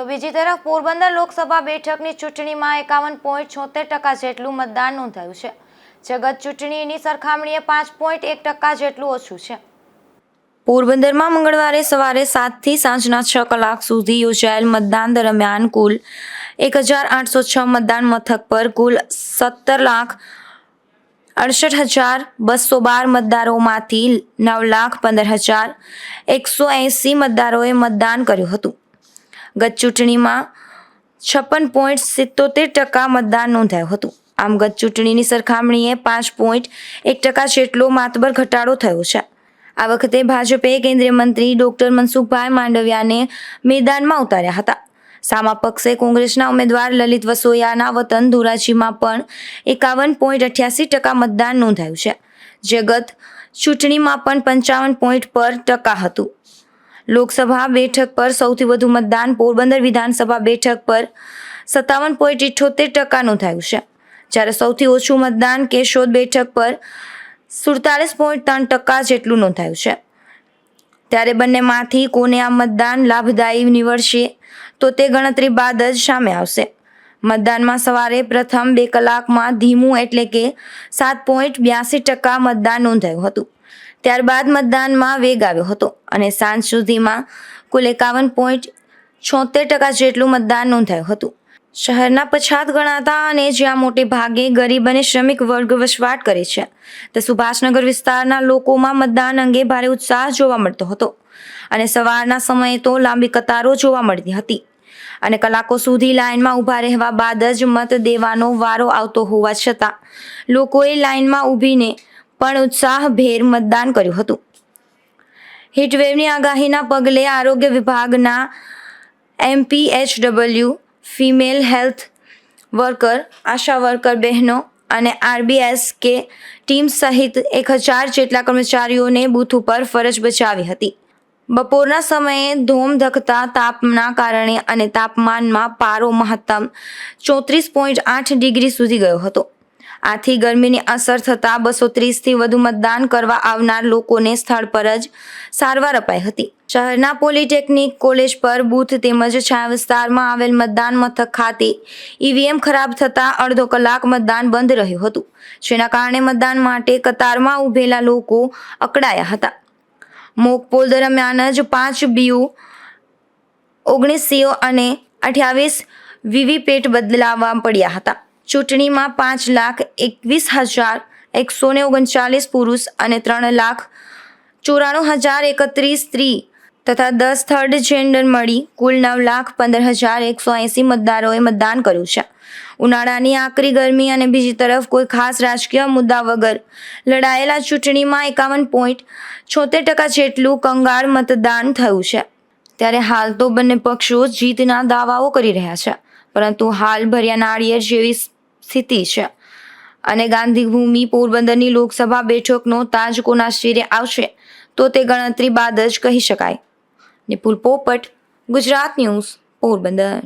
તો બીજી તરફ પોરબંદર લોકસભા બેઠકની ચૂંટણીમાં એકાવન પોઈન્ટ છોતેર ટકા જેટલું મતદાન નોંધાયું છે. જે ગત ચૂંટણીની સરખામણીએ પાંચ પોઈન્ટ એક ટકા જેટલું ઓછું છે. પોરબંદરમાં મંગળવારે સવારે સાતથી સાંજના છ કલાક સુધી યોજાયેલ મતદાન દરમિયાન કુલ એક હજાર આઠસો છ મતદાન મથક પર કુલ સત્તર લાખ અડસઠ હજાર બસો બાર મતદારોમાંથી નવ લાખ પંદર હજાર એકસો એંસી મતદારોએ મતદાન કર્યું હતું. ગત ચૂંટણીમાં છપ્પન પોઈન્ટ સિત્તોતેર ટકા મતદાન નોંધાયું હતું. આમ ગત ચૂંટણીની સરખામણીએ પાંચ પોઈન્ટ એક ટકા જેટલો માતબર ઘટાડો થયો છે. આ વખતે ભાજપે કેન્દ્રીય મંત્રી ડોક્ટર મનસુખભાઈ માંડવિયાને મેદાનમાં ઉતાર્યા હતા. સામા પક્ષે કોંગ્રેસના ઉમેદવાર લલિત વસોયાના વતન ધોરાજીમાં પણ એકાવન પોઈન્ટ અઠ્યાસી ટકા મતદાન નોંધાયું છે. જે ગત ચૂંટણીમાં પણ પંચાવન પોઈન્ટ પર ટકા હતું. લોકસભા બેઠક પર સૌથી વધુ મતદાન પોરબંદર વિધાનસભા બેઠક પર સત્તાવન પોઈન્ટ ઇઠ્ઠોતેર ટકા થયું છે. જ્યારે સૌથી ઓછું મતદાન કેશોદ બેઠક પર સુડતાલીસ પોઈન્ટ ત્રણ ટકા જેટલું નોંધાયું છે. ત્યારે બંનેમાંથી કોને આ મતદાન લાભદાયી નીવડશે, તો તે ગણતરી બાદ જ સામે આવશે. મતદાનમાં સવારે પ્રથમ બે કલાકમાં ધીમું એટલે કે સાત પોઈન્ટ બ્યાસી ટકા મતદાન નોંધાયું હતું. ત્યારબાદ મતદાનમાં વેગ આવ્યો હતો અને સાંજ સુધીમાં કુલ એકાવન પોઈન્ટ છોતેર ટકા જેટલું મતદાન નોંધાયું હતું. શહેરના પછાત ગણાતા અને જ્યાં મોટે ભાગે ગરીબ અને શ્રમિક વર્ગ વસવાટ કરે છે, તે સુભાષનગર વિસ્તારના લોકોમાં મતદાન અંગે ભારે ઉત્સાહ જોવા મળતો હતો અને સવારના સમયે તો લાંબી કતારો જોવા મળતી હતી. અને કલાકો સુધી લાઇનમાં ઊભા રહેવા બાદ જ મત દેવાનો વારો આવતો હોવા છતાં લોકોએ લાઇનમાં ઊભીને પણ ઉત્સાહભેર મતદાન કર્યું હતું. હીટવેવની આગાહીના પગલે આરોગ્ય વિભાગના MPHW female health worker, ASHA worker બહેનો અને આરબીએસ કે ટીમ સહિત એક હજાર જેટલા કર્મચારીઓને બૂથ ઉપર ફરજ બજાવી હતી. બપોરના સમયે ધોમ તાપના કારણે અને તાપમાનમાં પારો મહત્તમ ચોત્રીસ પોઈન્ટ આઠ ડિગ્રી સુધી ગયો હતો. આથી ગરમીની અસર થતાં બસો ત્રીસથી વધુ મતદાન કરવા આવનાર લોકોને સ્થળ પર જ સારવાર અપાઈ હતી. શહેરના પોલિટેકનિક કોલેજ પર બૂથ તેમજ છાયા વિસ્તારમાં આવેલ મતદાન મથક ખાતે ઈવીએમ ખરાબ થતાં અડધો કલાક મતદાન બંધ રહ્યું હતું. જેના કારણે મતદાન માટે કતારમાં ઊભેલા લોકો અકળાયા હતા. મોક પોલ દરમિયાન જ પાંચ બીયુ ઓગણીસ સીઓ અને અઠ્યાવીસ વીવીપેટ બદલાવવા પડ્યા હતા. ચૂંટણીમાં પાંચ લાખ એકવીસ હજાર એકસો ને ઓગણચાલીસ પુરુષ અને ત્રણ લાખ ચોરાણું હજાર એકત્રીસ સ્ત્રી તથા દસ થર્ડ જેન્ડર મળી કુલ નવ લાખ પંદર હજાર એકસો એંસી મતદારોએ મતદાન કર્યું છે. ઉનાળાની આકરી ગરમી અને બીજી તરફ કોઈ ખાસ રાજકીય મુદ્દા વગર લડાયેલા ચૂંટણીમાં એકાવન પોઈન્ટ છોતેર ટકા જેટલું કંગાળ મતદાન થયું છે. ત્યારે હાલ તો બંને પક્ષો જીતના દાવાઓ કરી રહ્યા છે. પરંતુ હાલ ભર્યા નાળિયેર જેવી સ્થિતિ છે. અને ગાંધીભૂમિ પોરબંદરની લોકસભા બેઠકનો તાજ કોના શિરે આવશે, તો તે ગણતરી બાદ જ કહી શકાય. નિપુલ પોપટ, ગુજરાત ન્યૂઝ, પોરબંદર.